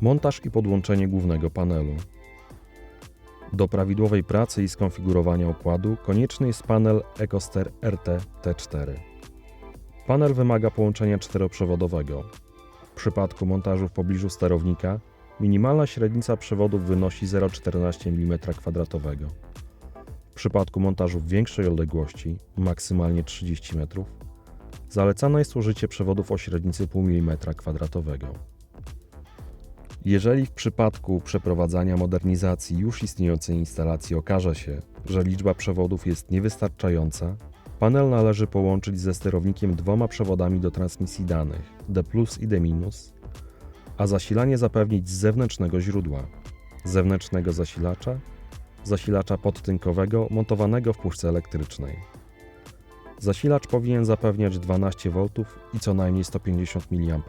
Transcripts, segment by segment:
Montaż i podłączenie głównego panelu. Do prawidłowej pracy i skonfigurowania układu konieczny jest panel EcoSter RT T4. Panel wymaga połączenia czteroprzewodowego. W przypadku montażu w pobliżu sterownika minimalna średnica przewodów wynosi 0,14 mm2. W przypadku montażu w większej odległości, maksymalnie 30 metrów, zalecane jest użycie przewodów o średnicy 0,5 mm2. Jeżeli w przypadku przeprowadzania modernizacji już istniejącej instalacji okaże się, że liczba przewodów jest niewystarczająca, panel należy połączyć ze sterownikiem dwoma przewodami do transmisji danych D i D-, a zasilanie zapewnić z zewnętrznego źródła, zewnętrznego zasilacza, zasilacza podtynkowego montowanego w puszce elektrycznej. Zasilacz powinien zapewniać 12 V i co najmniej 150 mA.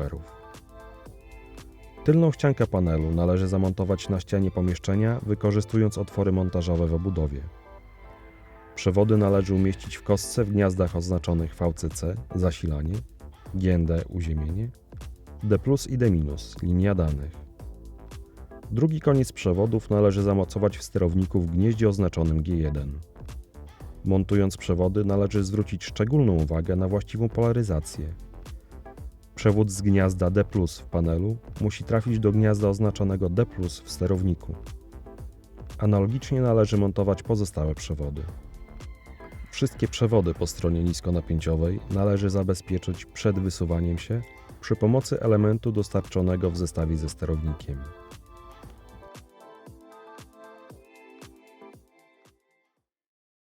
Tylną ściankę panelu należy zamontować na ścianie pomieszczenia, wykorzystując otwory montażowe w obudowie. Przewody należy umieścić w kostce w gniazdach oznaczonych VCC zasilanie, GND uziemienie, D i D linia danych. Drugi koniec przewodów należy zamocować w sterowniku w gnieździe oznaczonym G1. Montując przewody należy zwrócić szczególną uwagę na właściwą polaryzację. Przewód z gniazda D w panelu musi trafić do gniazda oznaczonego D w sterowniku. Analogicznie należy montować pozostałe przewody. Wszystkie przewody po stronie niskonapięciowej należy zabezpieczyć przed wysuwaniem się przy pomocy elementu dostarczonego w zestawie ze sterownikiem.